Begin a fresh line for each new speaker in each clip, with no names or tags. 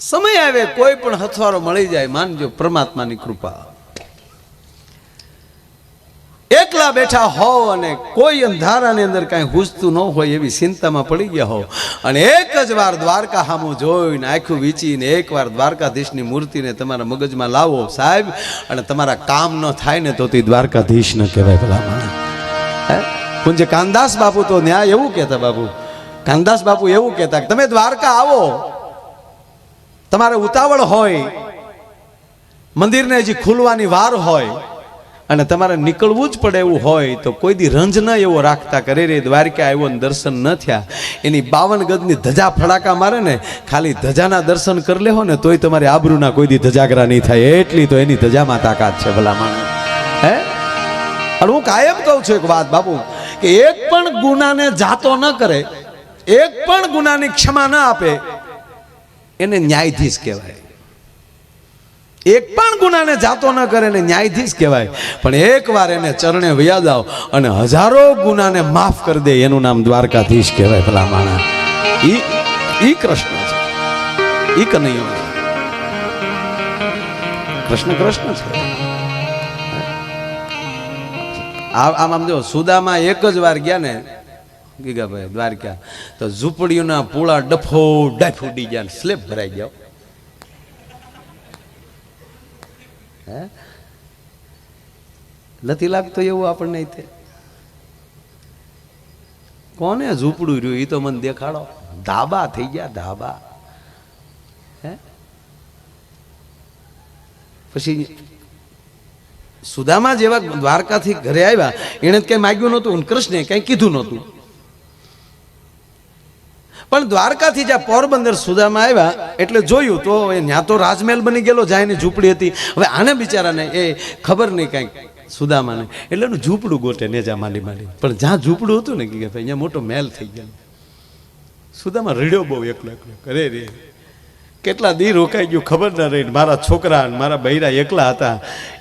સમય આવે, કોઈ પણ હથવારો મળી જાય, માનજો પરમાત્માની કૃપા. એકલા બેઠા હોવ અને કોઈ અંધારાની અંદર કાંઈ હૂજતું ન હોય એવી ચિંતામાં પડી ગયા હો. અને એક જ વાર દ્વારકા હામું જોઈને આખું વીંચીને એક વાર દ્વારકાધીશની મૂર્તિને તમારા મગજમાં લાવો સાહેબ, અને તમારા કામ ન થાય ને તો તે દ્વારકાધીશ ન કહેવાય ભલા માણસ હે? પૂજ્ય કાનદાસ બાપુ તો ન્યાય એવું કહેતા બાપુ. કાનદાસ બાપુ એવું કહેતા તમે દ્વારકા આવો. તમારે ઉતાવળ હોય, મંદિરને હજી ખુલવાની વાર હોય અને તમારે નીકળવું જ પડે એવું હોય તો કોઈ દી રંજ ન એવો રાખતા કરે રે, દ્વારકા આવ્યો ને દર્શન ન થયા. એની બાવન ગજની ધજા ફડાકા મારે ને, ખાલી ધજાના દર્શન કરી લેહો ને, તોય તમારી આબરૂના કોઈ દી ધજાગરા નહીં થાય. એટલી તો એની ધજામાં તાકાત છે ભલા માણસ હે? અને હું કાયમ કહું છું એક વાત, બાપુ, કે એક પણ ગુનાને જાતો ન કરે, એક પણ ગુનાની ક્ષમા ન આપે એને ન્યાયાધીશ કહેવાય. એક પણ ગુનાને જાતો ન કરે ને ન્યાયાધીશ કહેવાય. પણ એકવાર એને ચરણે વ્યાદ આવ અને હજારો ગુનાને માફ કરી દે, એનું નામ દ્વારકાધીશ કહેવાય ભલા માણા ઈ ઈ કૃષ્ણ છે. ઈ કનૈયો કૃષ્ણ કૃષ્ણ છે. આમ આમ જો, સુદામાં એક જ વાર ગયા ને ગીગાભાઈ, દ્વારકા. તો ઝૂંપડીઓના પૂળા ડફો ડફ ગયા ને સ્લેબ ભરાઈ ગયા. હે? નથી લાગતો એવું આપણને તે? કોને ઝૂંપડું રહ્યું? એ તો મને દેખાડો. ધાબા થઈ ગયા, ધાબા. હે? પછી સુદામા જેવા દ્વારકાથી ઘરે આવ્યા, એણે કઈ માગ્યું નહોતું કૃષ્ણે કઈ કીધું નહોતું. પણ દ્વારકાથી જ્યાં પોરબંદર સુદામાં આવ્યા, એટલે જોયું તો એ ત્યાં તો રાજમહેલ બની ગયેલો જાયની ઝૂંપડી હતી. હવે આને બિચારાને એ ખબર નહીં કાંઈક સુદામાને. એટલે ઝૂંપડું ગોટે ને જ્યાં માંડી માંડી પણ જ્યાં ઝૂંપડું હતું ને કે ભાઈ, અહીંયા મોટો મહેલ થઈ ગયો. સુદામા રડ્યો બહુ એકલો એકલો. કરે રે કેટલા દી રોકાઈ ગયું, ખબર ના રહી. મારા છોકરા મારા બૈરા એકલા હતા.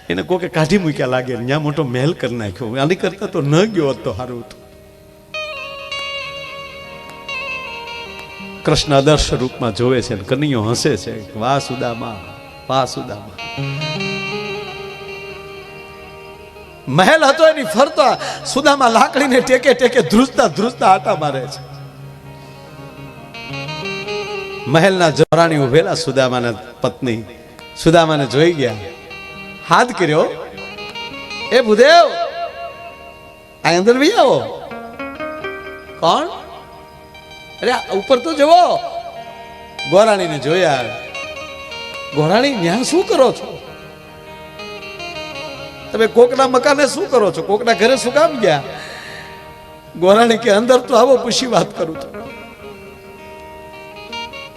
એને કોકે કાઢી મૂક્યા લાગે ત્યાં મોટો મહેલ કરી નાખ્યો. આની કરતા તો ન ગયો હોત સારું હતું. કૃષ્ણ આદર્શ રૂપમાં જોવે છે કનૈયો હસે છે વાહ સુદામા વાહ સુદામા મહેલ હતો એની ફરતા સુદામા લાકડીને ટેકે ટેકે ધ્રુજતા ધ્રુજતા આટા મારે છે. મહેલના જોરાણી ઉભેલા સુદામાના પત્ની સુદામાને જોઈ ગયા. હાથ કર્યો. એ ભૂદેવ આ અંદર બી આવો. કોણ? અરે ઉપર તો જુઓ. ગોરાણીને જોયા. ગોરાણી, ન્યા શું કરો છો? તમે કોકના મકાને શું કરો છો? કોકના ઘરે શું કામ ગયા? ગોરાણી કે, અંદર તો આવો, પૂછી વાત કરું છું.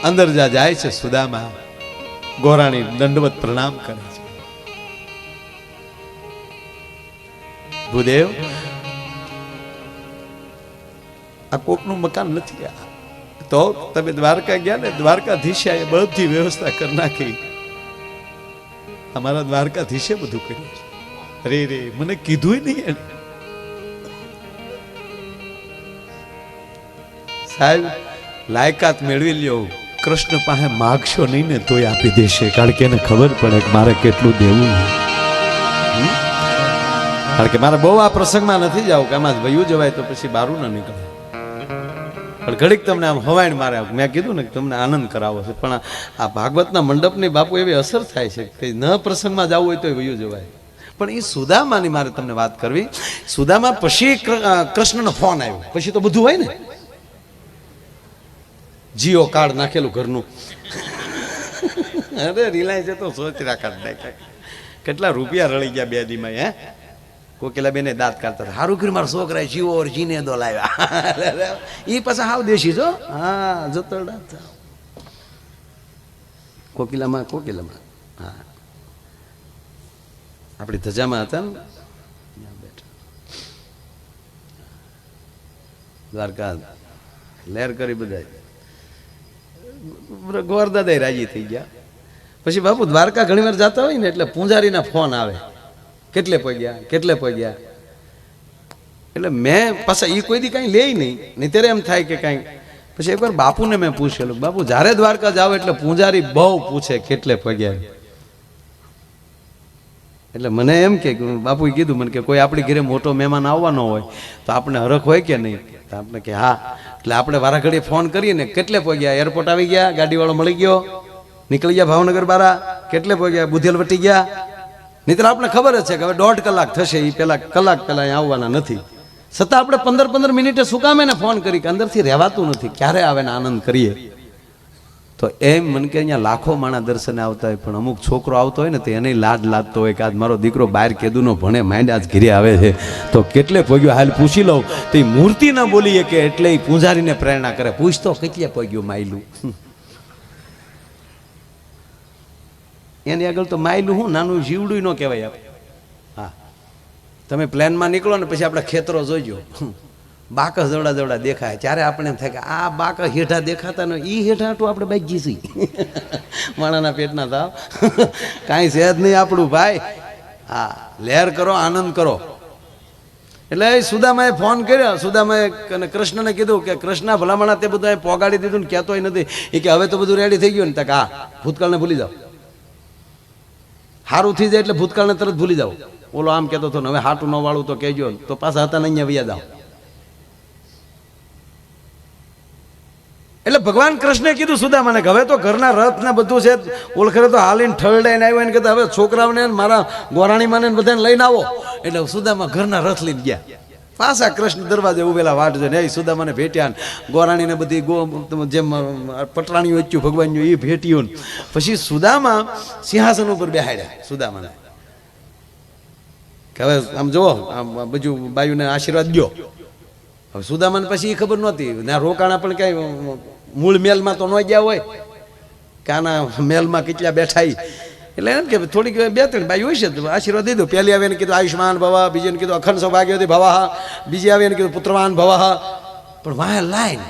અંદર જા જાય છે સુદામા, ગોરાણી દંડવત પ્રણામ કરે છે. ભૂદેવ, આ કોકનું મકાન નથી આ તો તમે દ્વારકા ગયા ને, દ્વારકાધીશે એ બધી વ્યવસ્થા કરી નાખી. અમારા દ્વારકાધીશે બધું કર્યું. અરે રે, મને કીધું નહીં એને સાહેબ, લાયકાત મેળવી લ્યો. કૃષ્ણ પાસે માગશો નહીં ને તોય આપી દેશે, કારણ કે એને ખબર પડે કે મારે કેટલું દેવું કારણ કે મારે બહુ આ પ્રસંગમાં નથી જાવ, કે આમાં વયું જવાય તો પછી બારું ના નીકળે. પણ ઘડીક તમને આમ હવાઈણ મારે મેં કીધું ને કે તમને આનંદ કરાવો છે. પણ આ ભાગવતના મંડપની બાપુ એવી અસર થાય છે કે ન પ્રસંગમાં જવું હોય તો વયું જવાય. પણ એ સુદામાની મારે તમને વાત કરવી. સુદામા પછી કૃષ્ણનો ફોન આવ્યો. પછી તો બધું હોય ને. જીઓ કાર્ડ નાખેલું ઘરનું. અરે, રિલાયન્સે તો સોચરા કાર્ડ નાખ્યા કેટલા રૂપિયા રળી ગયા બે દીમાં, હે? કોકિલા બેને દાંત કાઢતા હતા. હારું કર્યું મારા છોકરા જીવો ઓર જીને દો લાવ્યા. એ પાછા હાવ દેશી જો હા. જતરડા દાંત કોકિલામાં કોકિલામાં. હા. આપણી ધજામાં હતા ને? દ્વારકા, લહેર કરી બધા ગોરદાદા રાજી થઈ ગયા. પછી બાપુ દ્વારકા ઘણી વાર જતા હોય ને એટલે પૂંજારીના ફોન આવે. કેટલે પગ્યા? કેટલે પગ્યા? એટલે મેં પાછા એ કોઈ દી કાંઈ લે નહીં. નહીં ત્યારે એમ થાય કે કાંઈ. પછી એકવાર બાપુને મેં પૂછેલું, બાપુ, જ્યારે દ્વારકા જાવ એટલે પૂજારી બહુ પૂછે કેટલે પગ્યા? એટલે મને એમ કે, બાપુએ કીધું, મને કે કોઈ આપણી ઘરે મોટો મહેમાન આવવાનો હોય, તો આપણે હરખ હોય કે નહીં? તો આપણે કે, હા. એટલે આપણે વારા ઘડીએ ફોન કરીએ ને, કેટલે પહોંચ્યા એરપોર્ટ આવી ગયા? ગાડીવાળો મળી ગયો? નીકળી ગયા ભાવનગર બારા કેટલે પહોંચ્યા બુધેલ વટી ગયા? નહીતર આપણે ખબર જ છે કે હવે દોઢ કલાક થશે એ પેલા કલાક પહેલા અહીંયા આવવાના નથી. છતાં આપણે પંદર પંદર મિનિટે શું કામ એને ફોન કરી કે અંદરથી રહેવાતું નથી, ક્યારે આવે ને આનંદ કરીએ? તો એમ મન કે અહીંયા લાખો માણા દર્શને આવતા હોય, પણ અમુક છોકરો આવતો હોય ને તો એને લાડ લાદતો હોય કે આજ મારો દીકરો બહાર કેદુનો ભણે માઇન્ડ આજ ઘીરે આવે છે. તો કેટલે પગ્યો, હાલ પૂછી લઉં. તો એ મૂર્તિ ના બોલીએ કે એટલે એ પૂંજારીને પ્રેરણા કરે. પૂછતો કેટલે પગ્યું માયલું? એની આગળ તો માયલું હું, નાનું જીવડું ન કહેવાય આપણે. હા. તમે પ્લેનમાં નીકળો ને પછી આપણે ખેતરો જોઈજો. બાકસ જવડા દવડા દેખાય. ત્યારે આપણે એમ થાય કે આ બાકસ હેઠા દેખાતા ને એ હેઠા તો આપણે બાઈક છીએ. માણાના પેટના તાવ. કાંઈ છે જ નહીં આપણું ભાઈ. હા. લહેર કરો, આનંદ કરો. એટલે સુદામાએ ફોન કર્યો. સુદામાએ અને કૃષ્ણને કીધું કે કૃષ્ણ, ભલામણા તે બધું પોગાડી દીધું ને કહેતોય નથી. એ કે હવે તો બધું રેડી થઈ ગયું ને. તક હા, ભૂતકાળને ભૂલી જાઓ. સારું થઈ જાય એટલે ભૂતકાળને તરત ભૂલી જાઓ. ઓલો આમ કહેતો હતો હવે હાટું ન વાળું તો કહેજો. તો પાછા હતા ને અહીંયા વ્યાજ એટલે ભગવાન કૃષ્ણે કીધું સુદામાને હવે તો ઘરના રથ ને બધું છે ઓળખરે તો હાલીને ઠરડાઈને આવ્યો એને કહેતા, હવે છોકરાઓને મારા ગોરાણીમાને બધાને લઈને આવો. એટલે સુદામા ઘરના રથ લઈને ગયા. પાછા કૃષ્ણ દરવાજે ઉભેલા વાટ જોઈને, એ સુદામાને ભેટ્યા ગોરાણીને બધી ગો જેમ પટરાણી વચ્ચું ભગવાનનું એ ભેટ્યું પછી સુદામા સિંહાસન ઉપર બેહાડ્યા સુદામાને કે હવે આમ જુઓ, આમ બધું બાયુને આશીર્વાદ દો હવે સુદામાને પછી એ ખબર નહોતી. ના રોકાણા પણ ક્યાંય મૂળ મેલમાં તો ન ગયા હોય. કાના મેલમાં કેટલા બેઠા ઈ. એટલે એમ કે થોડીક બે ત્રણ બાઈ હોય છે આશીર્વાદ દીધો પહેલી આવે એને કીધું આયુષ્માન ભવા, બીજી કીધું અખંડ સૌભાગ્યવતી ભવા, બીજી આવે એને કીધું પુત્રવાન ભવા. પણ વાય લાઈન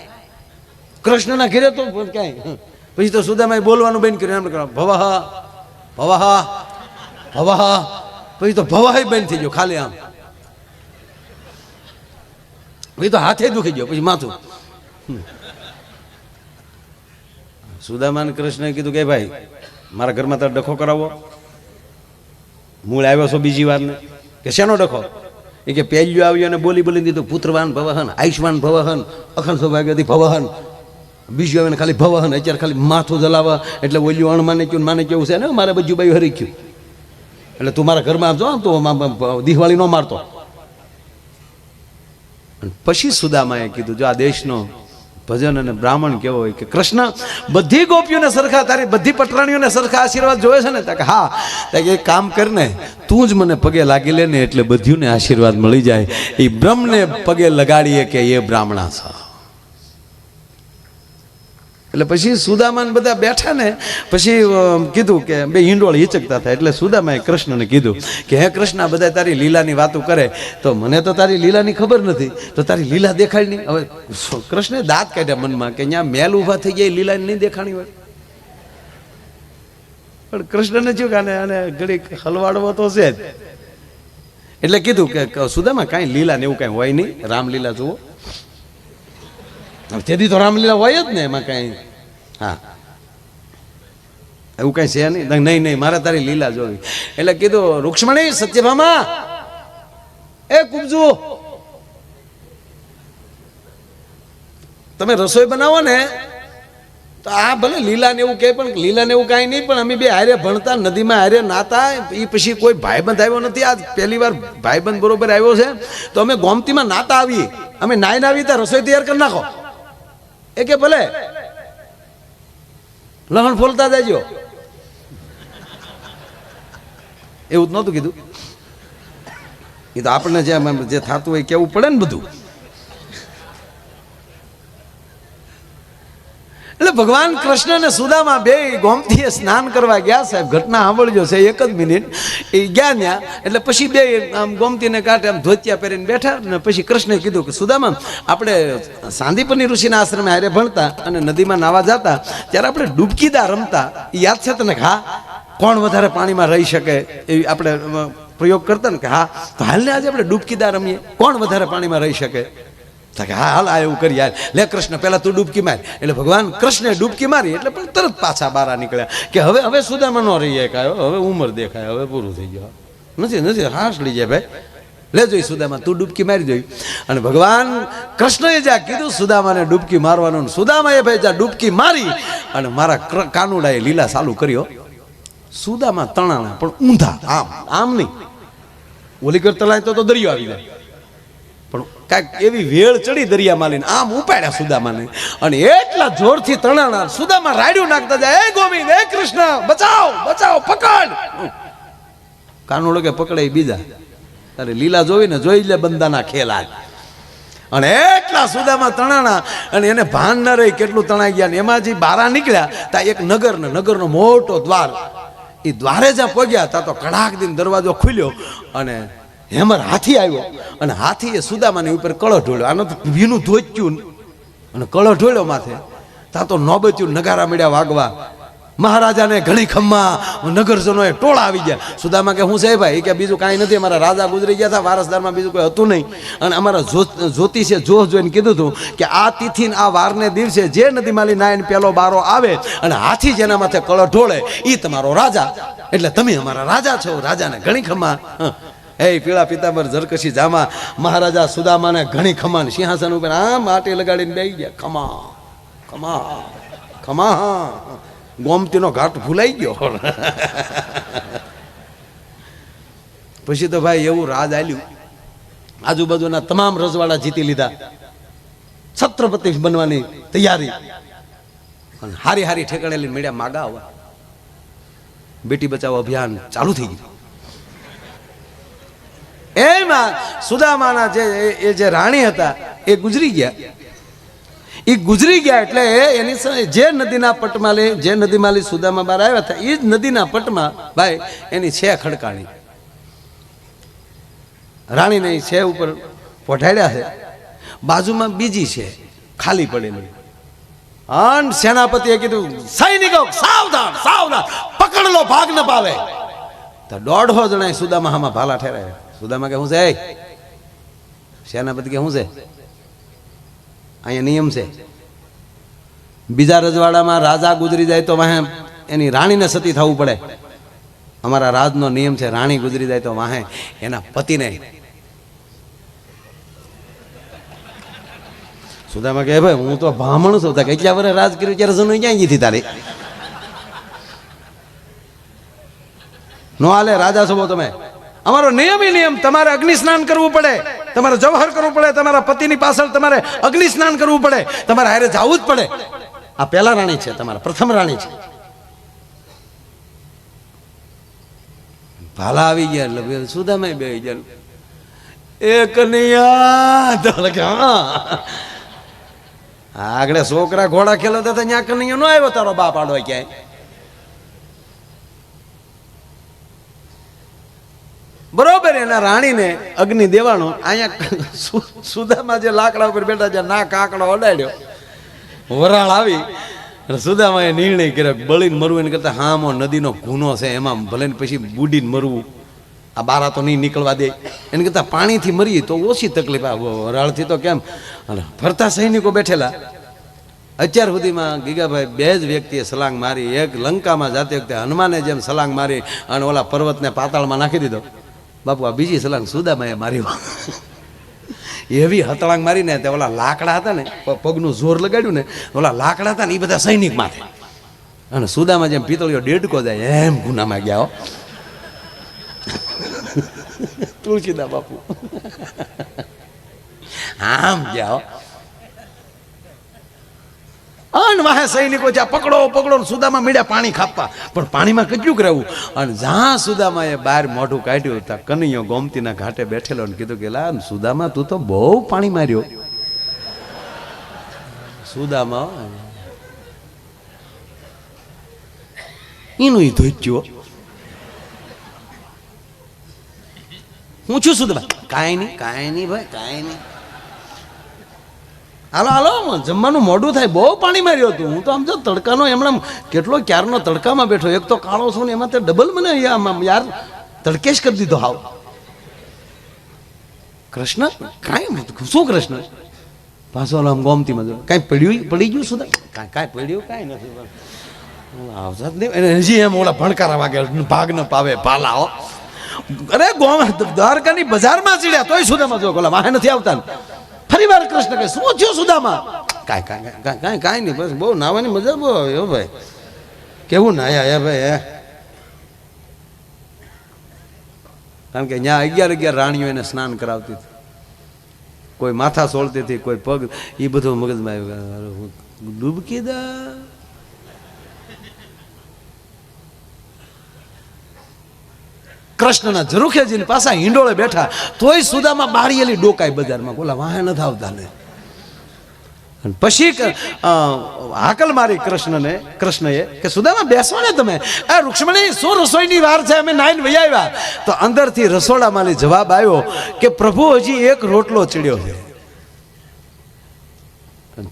કૃષ્ણના ઘેરે તો કાંઈ પછી તો સુદામાએ બોલવાનું બંધ કર્યું. એમ કર્યું ભવા ભવા ભવા. પછી તો ભવાય બંધ થઈ ગયો ખાલી આમ. પછી તો હાથે દુખી ગયો. પછી માથું. સુદામાન કૃષ્ણએ કીધું કે ભાઈ મારા ઘરમાં તારે ડખો કરાવો. મૂળ આવ્યો છો બીજી વાર ને કે શેનો ડખો? એ કે પહેલ્યું આવ્યું અને બોલી બોલી દીધું, પુત્રવાન ભવહન આયુષ્માન ભવહન, અખંડ સૌભાગ્યથી ભવહન. બીજું આવે ને ખાલી ભવહન, અત્યારે ખાલી માથું જલાવવા એટલે ઓલ્યું અણ માને ક્યું, માને કેવું છે ને? મારે બધું ભાઈ હરી ગયું. એટલે તું મારા ઘરમાં આવજો તો દિવાળી ન મારતો. અને પછી સુદામાએ કીધું, જો આ દેશનો ભજન અને બ્રાહ્મણ કેવો હોય કે કૃષ્ણ બધી ગોપીઓને સરખા, તારી બધી પટરાણીઓને સરખા આશીર્વાદ જોવે છે ને? કે હા. કે એક કામ કરને, તું જ મને પગે લાગી લે ને એટલે બધીઓને આશીર્વાદ મળી જાય. એ બ્રહ્મને પગે લગાડીએ કે એ બ્રાહ્મણા છે. એટલે પછી સુદામાને બધા બેઠા ને, પછી કીધું કે બે હિંડોળ હિચકતા થાય. એટલે સુદામાએ કૃષ્ણને કીધું કે, હે કૃષ્ણ બધા તારી લીલાની વાતો કરે. તો મને તો તારી લીલાની ખબર નથી. તો તારી લીલા દેખાડી નહીં. હવે કૃષ્ણે દાંત કાઢ્યા મનમાં કે અહીંયા મેલ ઊભા થઈ ગયા લીલા નહીં દેખાણી હોય. પણ કૃષ્ણને જો કે આને ઘડીક હલવાડવો તો છે જ. એટલે કીધું કે સુદામા કાંઈ લીલા ને એવું કાંઈ હોય નહીં. રામલીલા જુઓ. તેથી તો રામલીલા હોય જ ને એમાં કાંઈ. હા. એવું કાંઈ છે નહીં? નહીં નહીં, મારે તારી લીલા જોવી. એટલે કીધું, રૂક્ષ્મણી, સત્યભામા. એ કુબજુ. તમે રસોઈ બનાવો ને, તો આ ભલે લીલા ને એવું કહે પણ લીલા ને એવું કાંઈ નહીં, પણ અમે બે હારે ભણતા, નદીમાં હારે નાતા એ પછી કોઈ ભાઈબંધ આવ્યો નથી. આજ પહેલી વાર ભાઈબંધ બરોબર આવ્યો છે. તો અમે ગોમતીમાં નાતા આવીએ. અમે નાઈને આવી ત્યાં રસોઈ તૈયાર કરી નાખો. એ કે ભલે. લહણ ફોલતા દેજો એવું જ નહોતું કીધું. એ તો આપણને જે જે થતું હોય કેવું પડે ને બધું. ભગવાન કૃષ્ણ અને સુદામા બે ગોમતીએ સ્નાન કરવા ગયા સાહેબ. ઘટના સાંભળજો છે એક જ મિનિટ. એ ગયા ત્યાં, એટલે પછી બે આમ ગોમતીને કાંઠે આમ ધોતિયા પહેરીને બેઠા ને પછી કૃષ્ણે કીધું કે, સુદામા, આપણે સાંદીપની ઋષિના આશ્રમે હારે ભણતા અને નદીમાં નાવા જતા, ત્યારે આપણે ડૂબકીદા રમતા. યાદ છે તને હા? કોણ વધારે પાણીમાં રહી શકે? એવી આપણે પ્રયોગ કરતા ને કે હા. તો હાલને આજે આપણે ડૂબકીદા રમીએ. કોણ વધારે પાણીમાં રહી શકે? કે, હા, હાલ, આ એવું કરી હાલ. લે, કૃષ્ણ, પહેલાં તું ડૂબકી માર. એટલે ભગવાન કૃષ્ણે ડૂબકી મારી, એટલે પણ તરત પાછા બારા નીકળ્યા. કે હવે હવે સુદામાં ન રહીએ કાયો હવે ઉંમર દેખાય, હવે પૂરું થઈ ગયો. નથી નથી હાશ લઈ જાય ભાઈ. લે, જોઈ, સુદામા, તું ડૂબકી મારી જોઈ. અને ભગવાન કૃષ્ણએ જ્યાં કીધું, સુદામાને ડૂબકી મારવાનું સુદામાએ ભાઈ જ્યાં ડૂબકી મારી, અને મારા કાનુડાએ લીલા ચાલુ કર્યો. સુદામા તણાણા, પણ ઊંધા, આમ આમ નહીં. ઓલી કર તલાય તો તો દરિયો આવી જાય. પણ કાંઈક એવી વેળ ચડી દરિયા માલીને આમ ઉપાડ્યા સુદામાને. અને એટલા જોરથી તણાણા સુદામા રાડ્યું નાખતા જાય, એ ગોવિંદ હે કૃષ્ણ, બચાવ બચાવ, પકડ. કાનુડો કે પકડે બીજા. તારે લીલા જોઈને જોઈ લે બંદાના ખેલા. અને એટલા સુદામાં તણાણા, અને એને ભાન ન રહી કેટલું તણાઈ ગયા. ને એમાં જે બારા નીકળ્યા ત્યાં એક નગર ને નગરનો મોટો દ્વાર. એ દ્વારે જ્યાં પહોંચ્યા ત્યાં તો કડાક દિન દરવાજો ખુલ્યો. અને હેમર હાથી આવ્યો. અને હાથીએ સુદામાની ઉપર કળો ઢોળ્યો. આનો તો ભીનું ધોચ્યું અને કળો ઢોળ્યો માથે. તા તો નોબત્યું નગારા મળ્યા વાગવા. મહારાજાને ઘણી ખમ્મા, નગરજનોએ ટોળા આવી ગયા. સુદામા કે, હું છે ભાઈ કે બીજું કાંઈ નથી. અમારા રાજા ગુજરી ગયા હતા વારસદારમાં બીજું કોઈ હતું નહીં. અને અમારા જ્યોત- જ્યોતિષે જોહ જોઈને કીધું હતું કે, આ તિથિને, આ વારને દિવસે જે નદી માલી નાયન પેલો બારો આવે અને હાથી જેના માથે કળ ઢોળે એ તમારો રાજા. એટલે તમે અમારા રાજા છો. રાજાને ઘણી ખમ્મા હં. પીળા પિતાંબર ઝરકશી જામા, મહારાજા સુદામાને ઘણી ખમાન, સિંહાસન ઉપર આમ માટી લગાડીને બેસી ગયા. ખમા ખમા ખમા ગોમતીનો ઘાટ ભૂલાઈ ગયો. પછી તો ભાઈ એવું રાજ આલ્યું. આજુબાજુના તમામ રજવાડા જીતી લીધા. છત્રપતિ બનવાની તૈયારી. હારી હારી ઠેકાણે લઈને મેળ્યા માગા આવવા બેટી બચાવો અભિયાન ચાલુ થઈ ગયું. એમાં સુદામાના જે એ- જે રાણી હતા, એ ગુજરી ગયા. એ ગુજરી ગયા એટલે એની જે નદીના પટમાં લે, જે નદીમાં લી સુદામા બહાર આવ્યા હતા એ જ નદીના પટમાં ભાઈ એની છે ખડકાણી. રાણીને છે ઉપર પોઠાડ્યા છે. બાજુમાં બીજી છે, ખાલી પડેલી અન સેનાપતિએ કીધું, સૈનિકો, સાવધાન સાવધાન, પકડલો, ભાગ ન પાવે તો દોઢો જણા સુદામા હામાં ભાલા ઠેરાયા સુદામા કે હું છે. સેનાપતિ કે હું છે? અહીંયા નિયમ છે. બીજા રજવાડામાં રાજા ગુજરી જાય તો વાહે એની રાણીને સતી થવું પડે. અમારા રાજનો નિયમ છે રાણી ગુજરી જાય તો વાહે એના પતિને. સુદામા કહે ભાઈ હું તો બ્રાહ્મણ છું તો કેટલા વર્ષ રાજ કર્યું? ત્યારે જનું ક્યાં ગઈ તારી? નો હાલે રાજા છો તમે. અમારો નિયમ નિયમ, તમારે અગ્નિ સ્નાન કરવું પડે. તમારે જવહર કરવું પડે, તમારા પતિની પાછળ તમારે અગ્નિ સ્નાન કરવું પડે. તમારે હારે જવું જ પડે. આ પહેલા રાણી છે, તમારા પ્રથમ રાણી છે. ભાલા આવી ગયા, એટલે સુદામાં બે ગયા એ કનૈયા, તો ઓલા કે, હા. આગળ છોકરા ઘોડા ખેલતા હતા, ત્યાં કનૈયા નો આવ્યો, તારો બાપ આડો ક્યાંય? બરોબર, એના રાણીને અગ્નિ દેવાનો અહીંયા સુદામાં જે લાકડા ઉપર બેઠા છે ના કાકડો અડાડ્યો. વરાળ આવી સુદામાએ નિર્ણય કર્યો બળીને મરવું એને કરતા હામો નદીનો ગુનો છે, એમાં ભલે પછી બુડીને મરવું. આ બારા તો નહીં નીકળવા દે. એને કરતા પાણીથી મરીએ તો ઓછી તકલીફ આવે વરાળથી તો કેમ? ફરતા સૈનિકો બેઠેલા. અત્યાર સુધીમાં ગીગાભાઈ બે જ વ્યક્તિએ સલાંગ મારી, એક લંકામાં જાતી વખતે હનુમાને જેમ સલાંગ મારી, અને ઓલા પર્વતને પાતાળમાં નાખી દીધો. બાપુ, આ બીજી સલાંગ સુદામાએ માર્યો એવી હતળાંગ મારીને તે ઓલા લાકડા હતા ને પગનું જોર લગાડ્યું ને, ઓલા લાકડા હતા ને એ બધા સૈનિક માથે અને સુદામાં જેમ પિતળીઓ ડેડકો જાય, એમ ગુનામાં ગયા હો. તુલસીદા બાપુ. આમ ગયા અન વાહે સૈનિકો જ્યાં પકડો પકડો સુદામાં મીડ્યા પાણી ખાપવા. પણ પાણીમાં કેટલું રહેવું? અને જ્યાં સુદામાં એ બહાર મોઢું કાઢ્યું, ત્યાં કનૈયો ગોમતીના ઘાટે બેઠેલો ને કીધું કે, લા સુદામા તું તો બહુ પાણી માર્યો. સુદામા એનું ઈ ધોચ્યો હું છું સુદામા? કાંઈ નહીં કાંઈ નહીં ભાઈ, કાંઈ નહીં. હાલો હાલો જમવાનું મોડું થાય. બહુ પાણી માર્યું હતું. હું તો આમ જો તડકાનો એમણે કેટલો ક્યારનો તડકામાં બેઠો. એક તો કાળો છો ને એમાં તે ડબલ મને યાર તડકેશ કરી દીધો હાવ. કૃષ્ણ, કાંઈ શું કૃષ્ણ? પાછો આમ ગોમતીમાં જો કાંઈ પડ્યું, પડી ગયું શું કાંઈ કાંઈ પડ્યું, કાંઈ નથી આવતા જ નહીં. હજી એમ ઓલા ભણકારા વાગે ભાગ ન પાવે પાલા અરે ગોમ, દ્વારકાની બજારમાં ચડ્યા, તોય સુદામાં જો ઓલા વાહે નથી આવતા. ફરી વાર કૃષ્ણ કહે શું થયું સુદામાં? કાંઈ કાંઈ કાંઈ કાંઈ નહીં, બસ બહુ નાવાની મજા બહુ આવે, હો ભાઈ. કેવું નાયા હે ભાઈ, હે? કારણ કે ત્યાં અગિયાર અગિયાર રાણીઓ એને સ્નાન કરાવતી હતી. કોઈ માથા સોળતી હતી, કોઈ પગ એ બધું મગજમાં આવ્યું ડૂબકી દા કૃષ્ણના ઝરૂખેજીની પાછા હિંડોળે બેઠા. તોય સુદામાં બાળીએલી ડોકાય બજારમાં. બોલા, વાહે નથી આવતા ને પછી હાકલ મારી કૃષ્ણને, કૃષ્ણએ કે, સુદામાં બેસો ને તમે. આ રૂક્ષ્મણી, શું રસોઈની વાર છે? અમે નાઈન વહી આવ્યા. તો અંદરથી રસોડામાંથી જવાબ આવ્યો કે, પ્રભુ, હજી એક રોટલો ચડ્યો છે.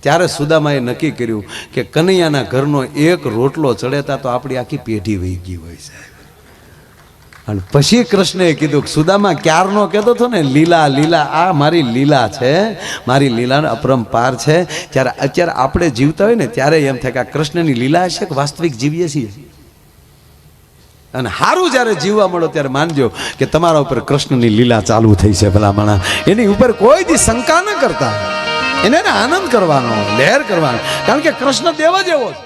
ત્યારે સુદામાએ નક્કી કર્યું કે, કનૈયાના ઘરનો એક રોટલો ચડેતા તો આપણી આખી પેઢી વહી ગઈ હોય સાહેબ. અને પછી કૃષ્ણએ કીધું કે સુદામા, ક્યારનો કહેતો હતો ને, લીલા લીલા, આ મારી લીલા છે, મારી લીલાનો અપરંપાર છે. ત્યારે અત્યારે આપણે જીવતા હોય ને, ત્યારે એમ થાય કે આ કૃષ્ણની લીલા છે કે વાસ્તવિક જીવીએ છીએ? અને સારું જ્યારે જીવવા મળો ત્યારે માનજો કે તમારા ઉપર કૃષ્ણની લીલા ચાલુ થઈ છે ભલામણા. એની ઉપર કોઈ દી શંકા ન કરતા. એને આનંદ કરવાનો, લહેર કરવાનો. કારણ કે કૃષ્ણ દેવ જ એવો છે.